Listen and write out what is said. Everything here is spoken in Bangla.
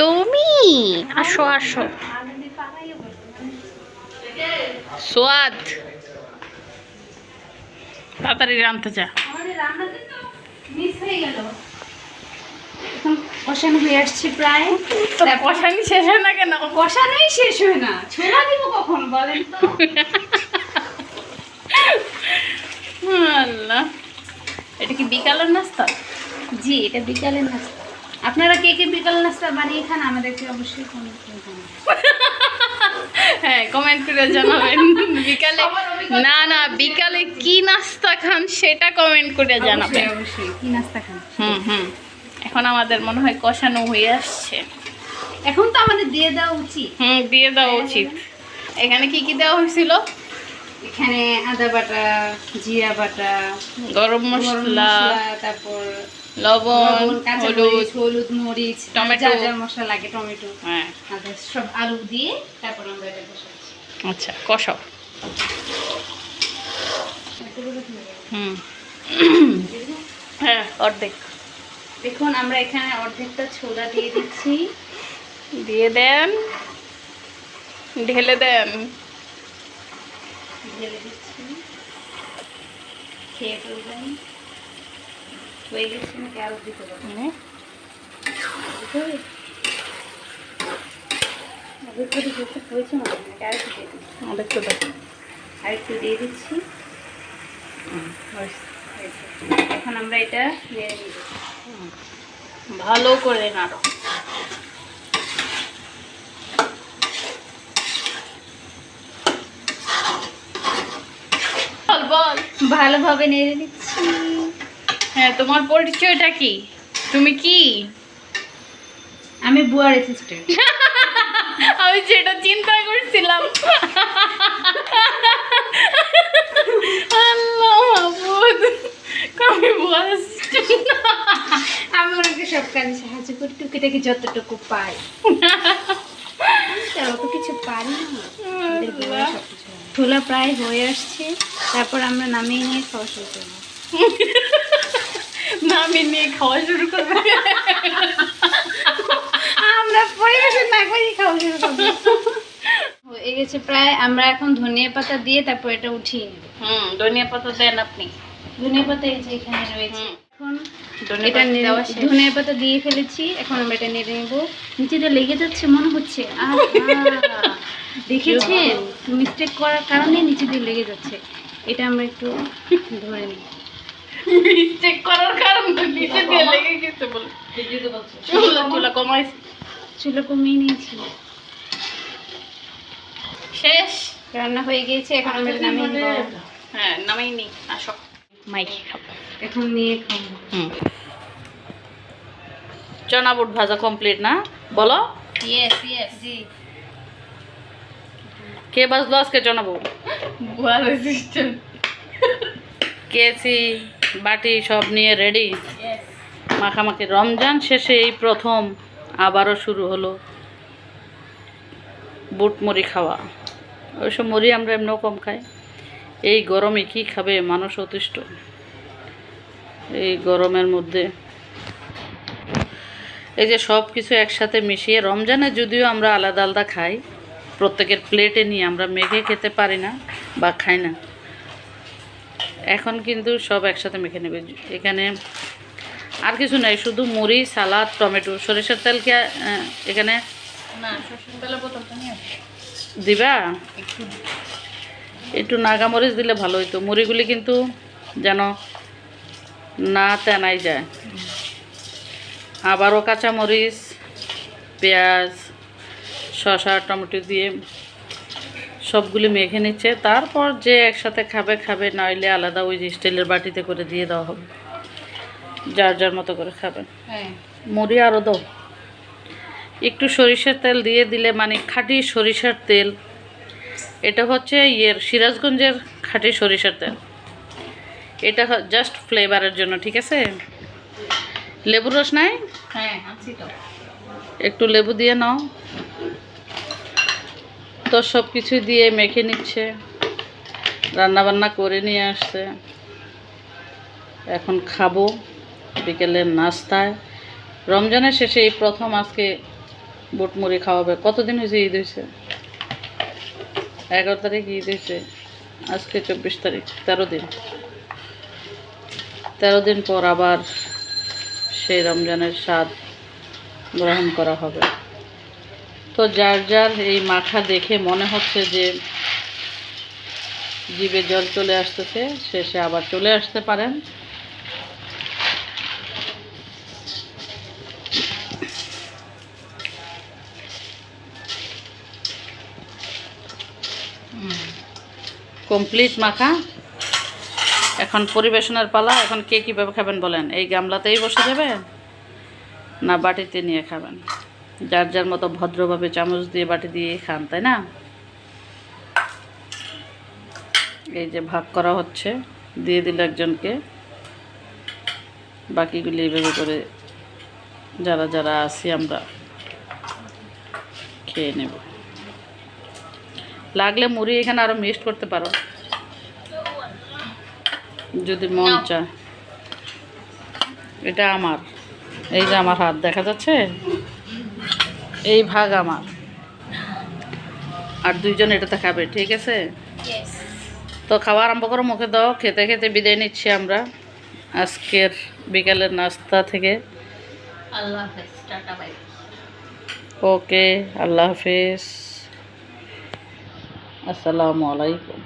তুমি? আসো আসো। সোয়াদ। তাড়াতাড়ি রানতে যা। আমাদের রান্নাতে তো মিস হয়ে গেল কষানো হয়ে আসছে প্রায়। কষানি শেষ হয় না কেন? কষানোই শেষ হয় না। ছোলা দিব কখন বলেন আল্লাহ। এটা কি বিকালের নাস্তা? জি এটা বিকালের নাস্তা। আপনারা কে কে বিকাল নাস্তা বানিয়ে খান আমাদেরকে অবশ্যই comment করে হ্যাঁ কমেন্ট করে জানাবেন। বিকালে না না বিকালে কি নাস্তা খান সেটা কমেন্ট করে জানাবেন। অবশ্যই, কি নাস্তা খান হুম হুম। এখন আমাদের মনে হয় কষানো হয়ে আসছে। এখন তো আমাদের দিয়ে দেওয়া উচিত। হুম দিয়ে দেওয়া উচিত। এখানে কি কি দেওয়া হয়েছিল? এখানে আদা বাটা জিরা বাটা গরম মশলা তারপর লবণ হলুদ হলুদ মরিচ টমেটো। যা মশলা লাগে টমেটো। হ্যাঁ। সব আলু দিয়ে তারপর আমরা এটা আচ্ছা কষাও। হুম। হ্যাঁ অর্ধেক। দেখুন আমরা এখানে অর্ধেকটা ছোলা দিয়ে দিচ্ছি। দিয়ে দেন। ঢেলে দেন। ঢেলে দিচ্ছি। খেয়ে ফেলবেন। হয়ে গেছে নাকি আরও দিতে পারব। হয়েছে আরেকটু দিয়ে দিচ্ছি। আরেকটু দিয়ে দিচ্ছি এখন আমরা এটা ভালো করে নাড়ো। ভালোভাবে নেড়ে নিচ্ছি হ্যাঁ তোমার পরিচয়টা কি? তুমি কি? আমি বুয়ার অ্যাসিস্ট্যান্ট আমি যেটা চিন্তা করছিলাম। আমি আমি ওনাকে সব কাজে সাহায্য করি টুকিটাকি যতটুকু পাই। অত কিছু পারি না। প্রায় হয়ে আসছে। তারপর আমরা নামিয়ে নিয়ে খাওয়া শুরু করব। আমি নিয়ে খাওয়া শুরু করবে। আমরা পরিবেশন না করি খাওয়া শুরু করব। হয়ে গেছে প্রায় আমরা এখন ধনিয়া পাতা দিয়ে তারপর এটা উঠিয়ে নেব। হুম ধনিয়া পাতা দেন আপনি। ধনিয়া পাতা এই যে এখানে রয়েছে। হুম। এখন এটা। ধনিয়া পাতা দিয়ে ফেলেছি এখন আমরা এটা নেড়ে নেব। নিচে দিয়ে লেগে যাচ্ছে মনে হচ্ছে। দেখেছেন? মিস্টেক করার কারণে নিচে দিয়ে লেগে যাচ্ছে। এটা আমরা একটু ধরে নিই। মিস্টেক করার কারণ নিচে দিয়ে লেগে গেছে বলে। চুলা চুলা কমাইছি। চুলো কমিয়ে নিয়েছি। শেষ। রান্না হয়ে গিয়েছে এখন আমরা নামিয়ে নেব। হ্যাঁ নামাই নি আসো। মাইকে খাব এখন নিয়ে খাব। হুম। চনা বুট ভাজা কমপ্লিট না? বলো। ইয়েস ইয়েস জি। কে বাজলো আজকে চনা বুট? বুয়ার অ্যাসিস্ট্যান্ট কেসি বাটি সব নিয়ে রেডি মাখামাখি রমজান শেষে এই প্রথম আবারও শুরু হলো বুট মুড়ি খাওয়া। অবশ্য মুড়ি আমরা এমনিও কম খাই। এই গরমে কি খাবে মানুষ অতিষ্ঠ। এই গরমের মধ্যে এই যে সব কিছু একসাথে মিশিয়ে রমজানে যদিও আমরা আলাদা আলাদা খাই, প্রত্যেকের প্লেটে নিয়ে আমরা মেঘে খেতে পারি না বা খাই না। এখন কিন্তু সব একসাথে মেখে নেবে। এখানে আর কিছু নাই শুধু মুড়ি সালাদ টমেটো সরিষার তেল কি এখানে। দিবা? একটু নাগামরিচ দিলে ভালো হইতো। মুড়িগুলি কিন্তু যেন না তেনাই যায়। আবারও কাঁচামরিচ পেঁয়াজ শসা টমেটো দিয়ে সবগুলি মেখে নিচ্ছে। তারপর যে একসাথে খাবে খাবে নইলে আলাদা ওই যে স্টিলের বাটিতে করে দিয়ে দেওয়া হবে। যার যার মতো করে খাবেন। হ্যাঁ। মুড়ি আরও দাও একটু সরিষার তেল দিয়ে দিলে মানে খাঁটি সরিষার তেল। এটা হচ্ছে ইয়ের সিরাজগঞ্জের খাঁটি সরিষার তেল। এটা জাস্ট ফ্লেভারের জন্য ঠিক আছে? লেবুর রস নাই? হ্যাঁ একটু লেবু দিয়ে নাও। তো সব কিছু দিয়ে মেখে নিচ্ছে। রান্না বান্না করে নিয়ে আসছে। এখন খাব বিকেলের নাস্তায়। রমজানের শেষে এই প্রথম আজকে বুটমুড়ি খাওয়াবে। কতদিন হয়েছে ঈদ হয়েছে? এগারো তারিখ ঈদ হয়েছে। আজকে চব্বিশ তারিখ, তেরো দিন। তেরো দিন পর আবার সেই রমজানের স্বাদ গ্রহণ করা হবে। তো যার যার এই মাখা দেখে মনে হচ্ছে যে জিভে জল চলে আসতেছে, শেষে আবার চলে আসতে পারেন। কমপ্লিট মাখা। এখন পরিবেশনের পালা, এখন কে কীভাবে খাবেন বলেন? এই গামলাতেই বসে যাবেন না বাটিতে নিয়ে খাবেন? যার যার মতো ভদ্রভাবে চামচ দিয়ে বাটি দিয়ে খান তাই না? এই যে ভাগ করা হচ্ছে দিয়ে দিল একজনকে। বাকিগুলি এইভাবে করে যারা যারা আছি আমরা খেয়ে নেব। লাগলে মুড়ি এখানে আরও মিক্সড করতে পারো। যদি মন চায়। এটা আমার এই যে আমার হাত দেখা যাচ্ছে? এই ভাগ আমার। আর দুইজন এটাতে খাবে ঠিক আছে? তো খাওয়া আরম্ভ করো মুখে দাও খেতে খেতে বিদায় নিচ্ছি আমরা আজকের বিকালের নাস্তা থেকে। আল্লাহ হাফেজ ওকে আল্লাহ হাফিজ। আসসালামু আলাইকুম।